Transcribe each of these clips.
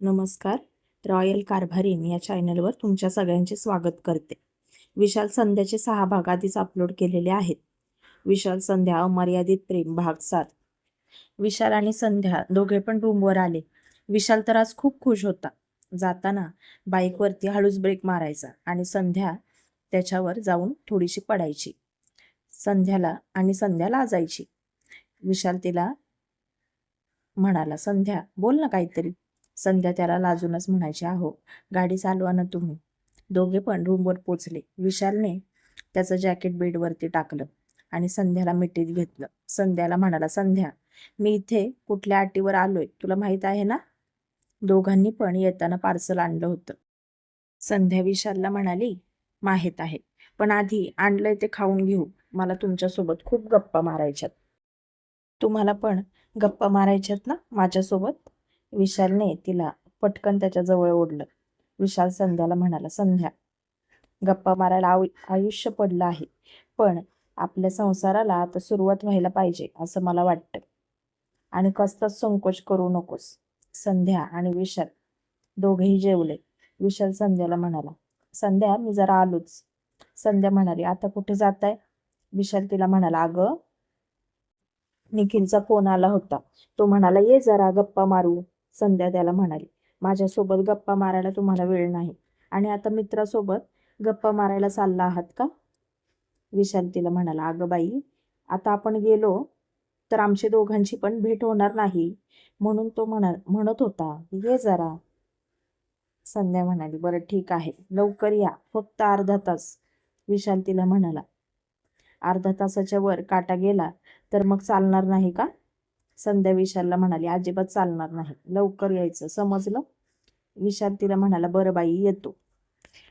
नमस्कार. रॉयल कारभारीन या चॅनलवर तुमच्या सगळ्यांचे स्वागत करते. विशाल संध्याचे सहा भाग आधीच अपलोड केलेले आहेत. विशाल संध्या अमर्यादित प्रेम भाग सात. विशाल आणि संध्या दोघे पण रूमवर आले. विशाल तर आज खूप खुश होता. जाताना बाईकवरती हळूच ब्रेक मारायचा आणि संध्या त्याच्यावर जाऊन थोडीशी पडायची. संध्याला आणि संध्याला जायची. विशाल तिला म्हणाला संध्या बोल ना काहीतरी. संध्या त्याला लाजूनच म्हणायची आहो गाडी चालवा ना तुम्ही. दोघे पण रूमवर पोचले. विशालने त्याचं जॅकेट बेडवरती टाकलं आणि संध्याला मिठीत घेतलं. संध्याला म्हणाला संध्या मी इथे कुठल्या अटीवर आलोय? तुला माहीत आहे ना? दोघांनी पण येताना पार्सल आणलं होतं. संध्या विशालला म्हणाली माहीत आहे पण आधी आणलंय ते खाऊन घेऊ. मला तुमच्यासोबत खूप गप्पा मारायच्यात. तुम्हाला पण गप्पा मारायच्यात ना माझ्यासोबत? विशालने तिला पटकन त्याच्याजवळ ओढलं. विशाल संध्याला म्हणाला संध्या गप्पा मारायला आयुष्य पडलं आहे पण आपल्या संसाराला आता सुरुवात व्हायला पाहिजे असं मला वाटतं. आणि कसलाच संकोच करू नकोस. संध्या आणि विशाल दोघेही जेवले. विशाल संध्याला म्हणाला संध्या मी जरा आलोच. संध्या म्हणाली आता कुठे जात आहे विशाल तिला म्हणाला अगं निखिलचा फोन आला होता. तो म्हणाला ये जरा गप्पा मारू. संध्या त्याला म्हणाली माझ्यासोबत गप्पा मारायला तुम्हाला वेळ नाही. आणि आता मित्रासोबत गप्पा मारायला चालला आहात का? विशाल तिला म्हणाला अगं बाई आता आपण गेलो तर आमची दोघांची पण भेट होणार नाही. म्हणून तो म्हणा म्हणत होता ये जरा. संध्या म्हणाली बरं ठीक आहे लवकर या फक्त अर्धा तास. विशाल तिला म्हणाला अर्धा तासाच्या वर काटा गेला तर मग चालणार नाही का? संध्या विशालला म्हणाली अजिबात चालणार नाही. लवकर यायचं. समजलं? विशाल तिला म्हणाला बरं बाई येतो.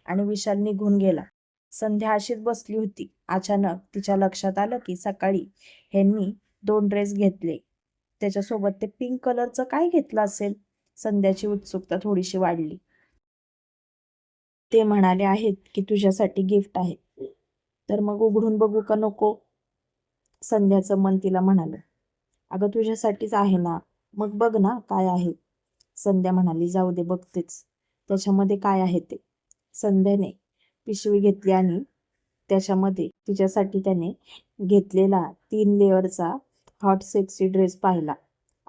आणि विशाल निघून गेला. संध्या अशीच बसली होती. अचानक तिच्या लक्षात आलं की सकाळी ह्यांनी दोन ड्रेस घेतले. त्याच्यासोबत ते पिंक कलरचं काय घेतलं असेल? संध्याची उत्सुकता थोडीशी वाढली. ते म्हणाले आहेत की तुझ्यासाठी गिफ्ट आहे. तर मग उघडून बघू का नको? संध्याचं मन तिला म्हणालं. अगं तुझ्यासाठीच आहे ना. मग बघ ना काय आहे. संध्या म्हणाली जाऊ दे बघतेच. त्याच्यामध्ये काय आहे ते? संध्याने पिशवी घेतली आणि त्याच्यामध्ये तिच्यासाठी त्याने घेतलेला तीन लेअरचा हॉट सेक्सी ड्रेस पाहिला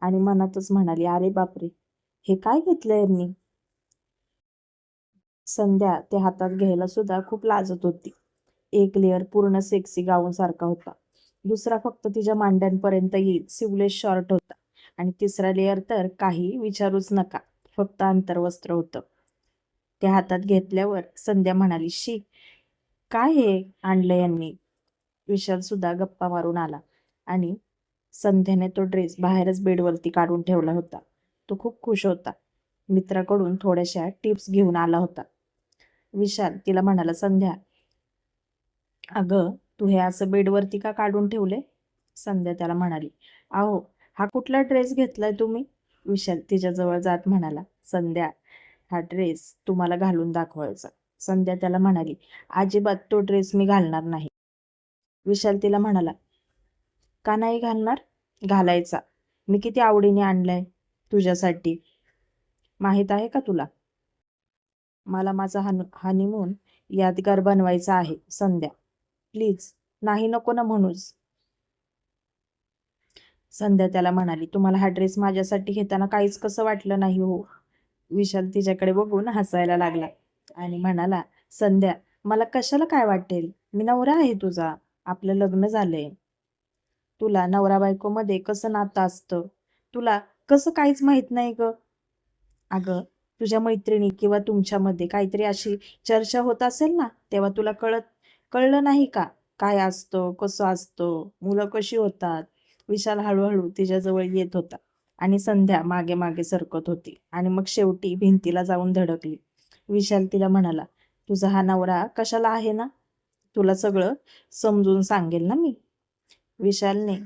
आणि मनातच म्हणाली अरे बापरे हे काय घेतलं यांनी? संध्या ते हातात घ्यायला सुद्धा खूप लाजत होती. एक लेअर पूर्ण सेक्सी गाऊन सारखा होता. दुसरा फक्त तिच्या मांड्यांपर्यंत येईल. सिवलेस शॉर्ट होता. आणि तिसरा लेअर तर काही विचारूच नका. फक्त अंतर्वस्त्र होतं. ते हातात घेतल्यावर संध्या म्हणाली शी काय हे आणलं यांनी? विशाल सुद्धा गप्पा मारून आला. आणि संध्याने तो ड्रेस बाहेरच बेडवरती काढून ठेवला होता. तो खूप खुश होता. मित्राकडून थोड्याशा टिप्स घेऊन आला होता. विशाल तिला म्हणाला संध्या अगं तू हे असं बेडवरती का काढून ठेवले? संध्या त्याला म्हणाली. आहो हा कुठला ड्रेस घेतलाय तुम्ही? विशाल तिच्याजवळ जात म्हणाला. संध्या हा ड्रेस तुम्हाला घालून दाखवायचा. संध्या त्याला म्हणाली. अजिबात तो ड्रेस मी घालणार नाही. विशाल तिला म्हणाला. का नाही घालणार? घालायचा. मी किती आवडीने आणलाय तुझ्यासाठी. माहीत आहे का तुला? मला माझा हन हनीमून यादगार बनवायचा आहे संध्या. प्लीज नाही नको ना म्हणूच संध्या त्याला म्हणाली तुम्हाला हा ड्रेस माझ्यासाठी घेताना काहीच कसं वाटलं नाही हो. विशाल तिच्याकडे बघून हसायला लागला आणि म्हणाला संध्या मला कशाला काय वाटेल? मी नवरा आहे तुझा. आपलं लग्न झालंय. तुला नवरा बायकोमध्ये कसं नातं असतं? तुला कसं काहीच माहीत नाही ग? अगं तुझ्या मैत्रिणी किंवा तुमच्यामध्ये काहीतरी अशी चर्चा होत असेल ना तेव्हा तुला कळत कळलं नाही का? काय असतो? कसं असतो? मुलं कशी होतात? विशाल हळूहळू तिच्याजवळ येत होता आणि संध्या मागे मागे सरकत होती आणि मग शेवटी भिंतीला जाऊन धडकली. विशाल तिला म्हणाला तुझा हा नवरा कशाला आहे ना? तुला सगळं समजून सांगेल ना मी. विशालने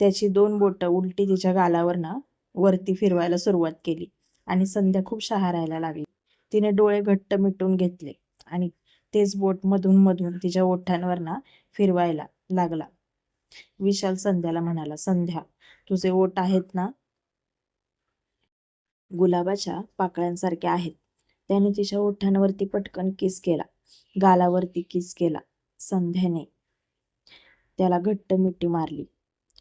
त्याची दोन बोटं उलटी तिच्या गालावर ना वरती फिरवायला सुरुवात केली आणि संध्या खूप शहारायला लागली. तिने डोळे घट्ट मिटून घेतले आणि तेच बोट मधून मधून तिच्या ओठांवर ना फिरवायला लागला. विशाल संध्याला म्हणाला संध्या तुझे ओठ आहेत ना? गुलाबाच्या पाकळ्यांसारख्या आहेत. त्याने तिच्या ओठांवरती पटकन किस केला गालावरती किस केला. संध्याने त्याला घट्ट मिठी मारली.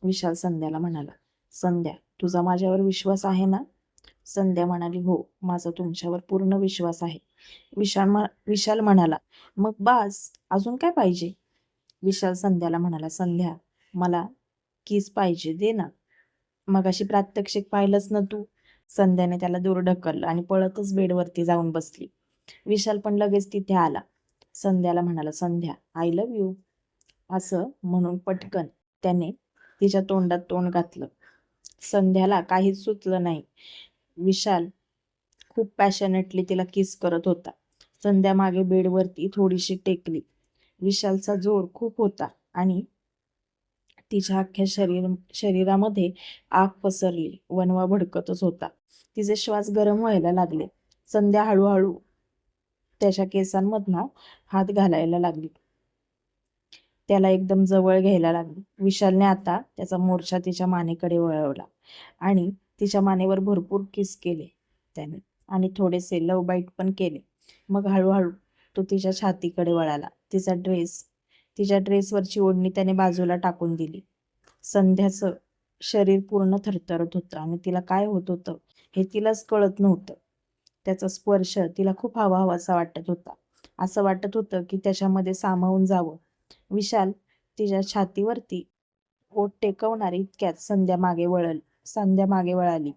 विशाल संध्याला म्हणाला संध्या तुझा माझ्यावर विश्वास आहे ना? संध्या म्हणाली हो माझा तुमच्यावर पूर्ण विश्वास आहे. विशाल विशाल म्हणाला मग बास अजून काय पाहिजे? विशाल संध्याला म्हणाला संध्या मला किस पाहिजे दे ना. मग अशी प्रात्यक्षिक पाहिलंच ना तू. संध्याने त्याला दूर ढकललं आणि पळतच बेडवरती जाऊन बसली. विशाल पण लगेच तिथे आला. संध्याला म्हणाला संध्या आय लव्ह यू असं म्हणून पटकन त्याने तिच्या तोंडात तोंड घातलं. संध्याला काहीच सुचलं नाही. विशाल खूप पॅशनेटली तिला किस करत होता. संध्या मागे बेडवरती थोडीशी टेकली. विशालचा जोर खूप होता आणि तिच्या अख्ख्या शरीर शरीरामध्ये आग पसरली. वनवा भडकतच होता. तिचे श्वास गरम व्हायला लागले. संध्या हळूहळू त्याच्या केसांमधनं हात घालायला लागली. त्याला एकदम जवळ घ्यायला लागली. विशालने आता त्याचा मोर्चा तिच्या मानेकडे वळवला आणि तिच्या मानेवर भरपूर किस केले त्याने. आणि थोडेसे लव बाईट पण केले. मग हळूहळू तो तिच्या छातीकडे वळाला. तिचा ड्रेस तिच्या ड्रेसवरची ओढणी त्याने बाजूला टाकून दिली. संध्याचं शरीर पूर्ण थरथरत होतं आणि तिला काय होत होतं हे तिलाच कळत नव्हतं. त्याचा स्पर्श तिला खूप हवा हवासा वाटत होता. असं वाटत होतं की त्याच्यामध्ये सामावून जावं. विशाल तिच्या छातीवरती ओट टेकवणारी इतक्यात संध्या मागे वळल. संध्या मागे वळाली.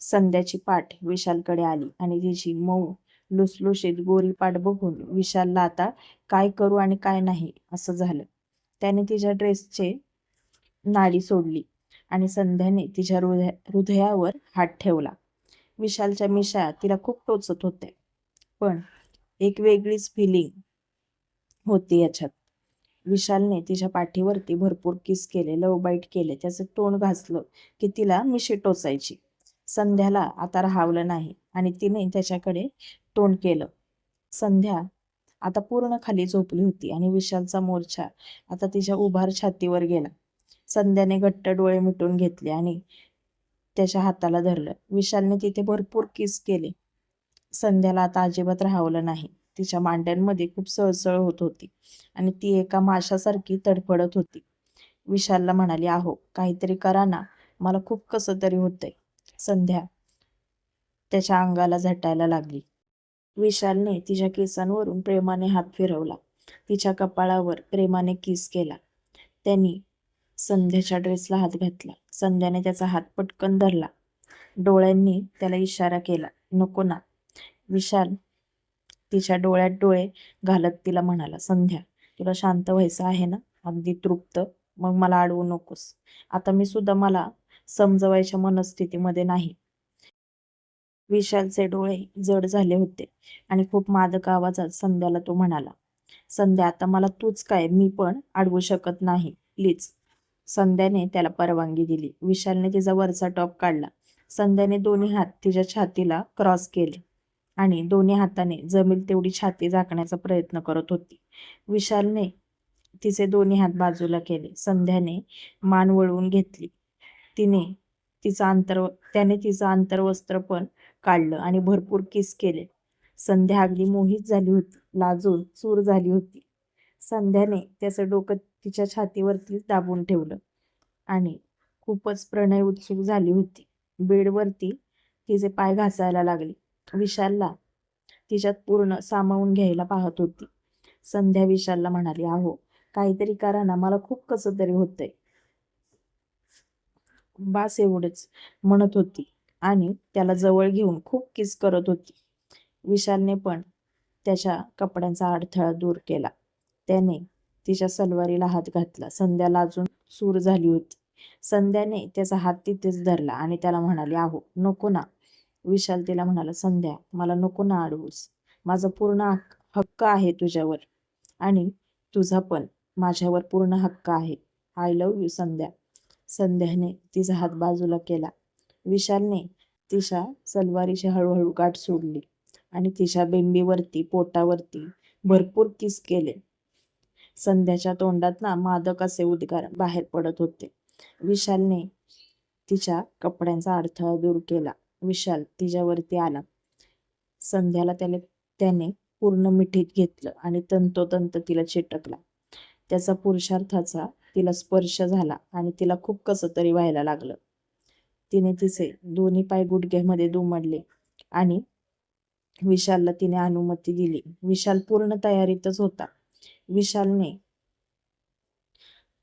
संध्याची पाठ विशालकडे आली आणि तिची मऊ लुसलुशीत गोरी पाठ बघून विशालला आता काय करू आणि काय नाही असं झालं. त्याने तिच्या ड्रेसचे नाडी सोडली आणि संध्याने तिच्या हृदय हृदयावर हात ठेवला. विशालच्या मिशा तिला खूप टोचत होते पण एक वेगळीच फिलिंग होती याच्यात. विशालने तिच्या पाठीवरती भरपूर किस केले लव बाईट केले. त्याचं तोंड घासलं की तिला मिशी टोचायची. संध्याला आता राहावलं नाही आणि तिने त्याच्याकडे तोंड केलं. संध्या आता पूर्ण खाली झोपली होती आणि विशालचा मोर्चा आता तिच्या उभार छातीवर गेला. संध्याने घट्ट डोळे मिटून घेतले आणि त्याच्या हाताला धरलं. विशालने तिथे भरपूर किस केले. संध्याला आता अजिबात राहावलं नाही. तिच्या मांड्यांमध्ये खूप सळसळ होत होती आणि ती एका माशासारखी तडफडत होती. विशालला म्हणाली आहो काहीतरी करा ना मला खूप कसं तरी होतंय. संध्या त्याच्या अंगाला झटायला लागली. विशालने तिच्या केसांवरून प्रेमाने हात फिरवला. तिच्या कपाळावर प्रेमाने किस केला. त्यांनी संध्याच्या ड्रेसला हात घातला. संध्याने त्याचा हात पटकन धरला. डोळ्यांनी त्याला इशारा केला नको ना. विशाल तिच्या डोळ्यात डोळे घालत तिला म्हणाला संध्या तुला शांत व्हायचं आहे ना? अगदी तृप्त. मग मला अडवू नकोस. आता मी सुद्धा मला समजवायच्या मनस्थितीमध्ये नाही. विशालचे डोळे जड झाले होते आणि खूप मादक आवाजात संध्याला तो म्हणाला संध्या आता मला तूच काय? मी पण अडवू शकत नाही. प्लीज. संध्याने त्याला परवानगी दिली. विशालने तिचा वरचा टॉप काढला. संध्याने दोन्ही हात तिच्या छातीला क्रॉस केले. आणि दोन्ही हाताने जमेल तेवढी छाती झाकण्याचा प्रयत्न करत होती. विशालने तिचे दोन्ही हात बाजूला केले. संध्याने मान वळवून घेतली. तिने तिचं अंतर त्याने तिचं आंतरवस्त्र पण काढलं आणि भरपूर किस केले. संध्या अगदी मोहित झाली होती. लाजून चूर झाली होती. संध्याने त्याचं डोकं तिच्या छातीवरती दाबून ठेवलं आणि खूपच प्रणय उत्सुक झाली होती. बेडवरती तिचे पाय घासायला लागले. विशालला तिच्यात पूर्ण सामावून घ्यायला पाहत होती. संध्या विशालला म्हणाली आहो काहीतरी करा ना मला खूप कसं तरी होतंय. बास एवढंच म्हणत होती आणि त्याला जवळ घेऊन खूप किस करत होती. विशालने पण त्याच्या कपड्यांचा अडथळा दूर केला. त्याने तिच्या सलवारीला हात घातला. संध्याला अजून सूर झाली होती. संध्याने त्याचा हात तिथेच धरला आणि त्याला म्हणाले आहो नको ना विशाल तिला म्हणाला संध्या मला नको ना अडवूस माझा पूर्ण हक्क आहे तुझ्यावर. आणि तुझा पण माझ्यावर पूर्ण हक्क आहे. I love you Sandhya. संध्याने तिचा हात बाजूला केला. विशालने तिच्या सलवारीची हळूहळू गाठ सोडली आणि तिच्या बेंबीवरती पोटावरती भरपूर किस केले. संध्याच्या तोंडात ना मादक असे उद्गार बाहेर पडत होते. विशालने तिच्या कपड्यांचा अडथळा दूर केला. विशाल तिच्यावरती आला. संध्याला त्याने त्याने पूर्ण मिठीत घेतलं आणि तंतोतंत तिला चिटकला. त्याचा पुरुषार्थाचा तिला स्पर्श झाला आणि तिला खूप कसं तरी व्हायला लागलं. तिने तिचे दोन्ही पाय गुडघ्यामध्ये दुमडले आणि विशालला तिने अनुमती दिली. विशाल पूर्ण तयारीतच होता. विशालने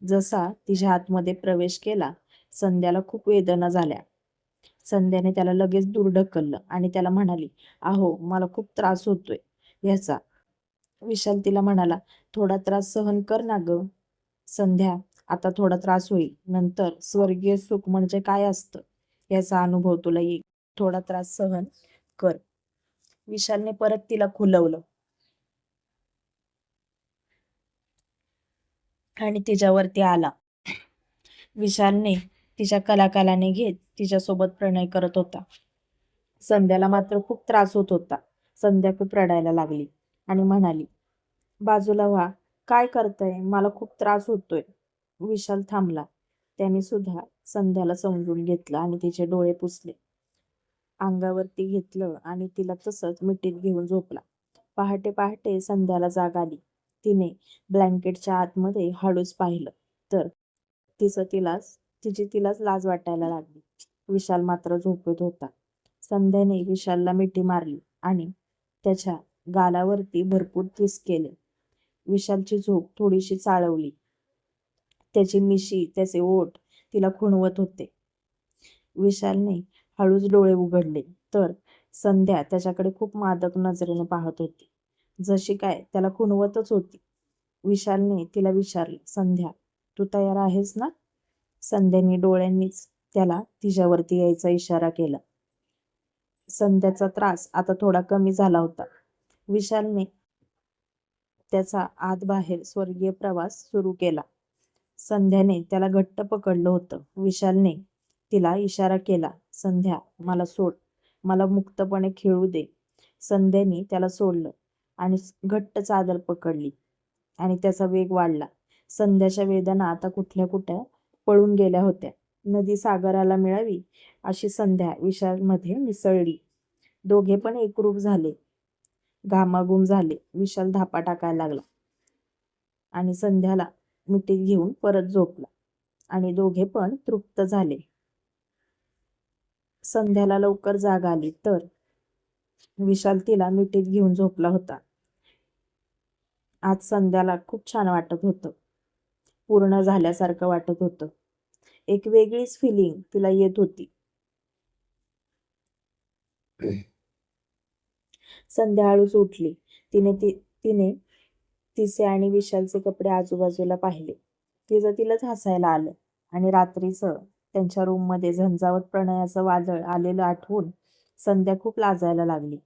जसा तिच्या आतमध्ये प्रवेश केला संध्याला खूप वेदना झाल्या. संध्याने त्याला लगेच दूर ढकललं आणि त्याला म्हणाली आहो मला खूप त्रास होतोय. ह्याचा विशाल तिला म्हणाला थोडा त्रास सहन कर ना ग. संध्या आता थोडा त्रास होईल. नंतर स्वर्गीय सुख म्हणजे काय असतं? याचा अनुभव तुला येईल. थोडा त्रास सहन कर. विशालने परत तिला खुलवलं. आणि तिच्यावरती आला. विशालने तिच्या कलाकालाने घेत तिच्यासोबत प्रणय करत होता. संध्याला मात्र खूप त्रास होत होता. संध्या खूप रडायला लागली आणि म्हणाली बाजूला व्हा. काय करताय? मला खूप त्रास होतोय. विशाल थांबला. त्याने सुद्धा संध्याला समजून घेतलं आणि तिचे डोळे पुसले. अंगावरती घेतलं आणि तिला तसंच मिठीत घेऊन झोपला. पहाटे पहाटे संध्याला जाग आली. तिने ब्लँकेटच्या आतमध्ये हळूच पाहिलं. तर तिचं तिलाच तिची तिलाच लाज वाटायला लागली. विशाल मात्र झोपत होता. संध्याने विशालला मिठी मारली आणि त्याच्या गालावरती भरपूर किस केले. विशालची झोप थोडीशी चाळवली. त्याची मिशी त्याचे ओठ तिला खुणवत होते. विशालने हळूच डोळे उघडले तर संध्या त्याच्याकडे खूप मादक नजरेने पाहत होती. जशी काय त्याला खुणवतच होती. विशालने तिला विचारले संध्या तू तयार आहेस ना? संध्याने डोळ्यांनीच त्याला तिच्यावरती यायचा इशारा केला. संध्याचा त्रास आता थोडा कमी झाला होता. विशालने त्याचा आत बाहेर स्वर्गीय प्रवास सुरू केला. संध्याने त्याला घट्ट पकडलं होतं. विशालने तिला इशारा केला संध्या मला सोड. मला मुक्तपणे खेळू दे. संध्याने त्याला सोडलं आणि घट्ट चादर पकडली आणि त्याचा वेग वाढला. संध्याच्या वेदना आता कुठल्या कुठल्या पळून गेल्या होत्या. नदी सागराला मिळावी अशी संध्या विशालमध्ये मिसळली. दोघे पण एकरूप झाले. घामाघूम झाले. विशाल धापा टाकायला लागला आणि संध्याला मिठीत घेऊन परत झोपला आणि दोघे पण तृप्त झाले. संध्याला लवकर जाग आली तर विशाल तिला मिठीत घेऊन झोपला होता. आज संध्याला खूप छान वाटत होतं. पूर्ण झाल्यासारखं वाटत होतं. एक वेगळीच फिलिंग तिला येत होती. संध्याआळूच उठली. तिने ती तिने तिचे आणि विशालचे कपडे आजूबाजूला पाहिले. तिचं तिलाच हसायला आलं आणि रात्रीचं त्यांच्या रूममध्ये झंझावत प्रणयाचं वादळ आलेलं आठवून संध्या खूप लाजायला लागली.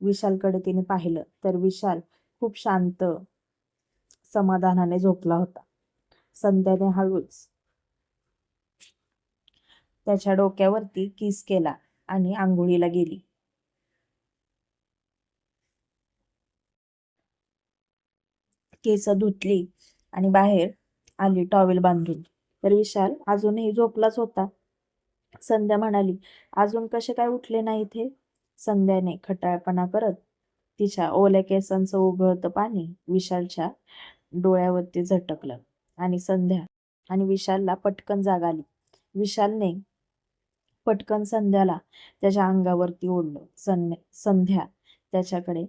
विशालकडे तिने पाहिलं तर विशाल खूप शांत समाधानाने झोपला होता. संध्याने हळूच त्याच्या डोक्यावरती किस केला आणि आंघोळीला गेली. केस धुतली आणि बाहेर आली टॉवेल बांधून. तर विशाल अजूनही झोपलाच होता. संध्या म्हणाली अजून कसे काय उठले नाही इथे? संध्याने खटाळपणा करत तिच्या ओल्या केसांचं उघळतं पाणी विशालच्या डोळ्यावरती झटकलं. आणि संध्या आणि विशालला पटकन जाग आली. विशालने पटकन संध्याला त्याच्या अंगावरती ओढलं. संध्या संध्या त्याच्याकडे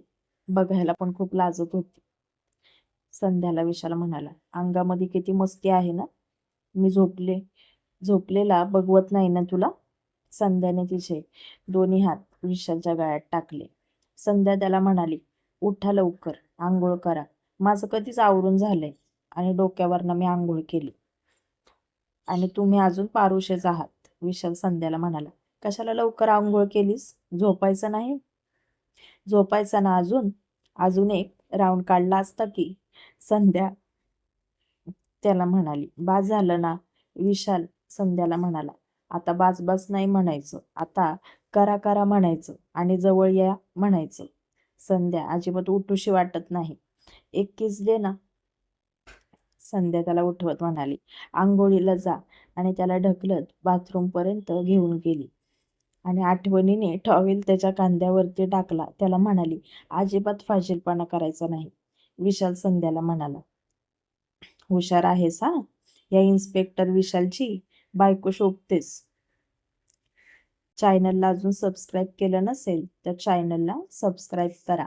बघायला पण खूप लाजत होती. संध्याला विशाल म्हणाला अंगामध्ये किती मस्ती आहे ना? मी झोपले झोपलेला बघवत नाही ना तुला? संध्याने तिचे दोन्ही हात विशालच्या गळ्यात टाकले. संध्या त्याला म्हणाली उठा लवकर आंघोळ करा. माझं कधीच आवरून झालंय. आणि डोक्यावरनं मी आंघोळ केली. आणि तुम्ही अजून पारुशेच आहात विशाल संध्याला म्हणाला. कशाला लवकर आंघोळ केलीस? झोपायचं नाही? झोपायचं ना अजून? अजून एक राऊंड काढला असता की? संध्या त्याला म्हणाली. बाज झालं ना? विशाल संध्याला म्हणाला. आता बाज बाज नाही म्हणायचं. आता करा करा म्हणायचं आणि जवळ या म्हणायचं. संध्या अजिबात उठूशी वाटत नाही. एक किस दे ना. संध्या त्याला उठवत म्हणाली आंघोळीला जा. आणि त्याला ढकलत बाथरूमपर्यंत घेऊन गेली. आणि आठवणीने टॉवेल त्याच्या कांद्यावरती टाकला. त्याला म्हणाली अजिबात फाजीलपणा करायचा नाही. विशाल संध्याला म्हणाला हुशार आहेस हा? या इन्स्पेक्टर विशालची बायको शोभतेस. चॅनलला अजून सबस्क्राईब केलं नसेल तर चॅनलला सबस्क्राईब करा.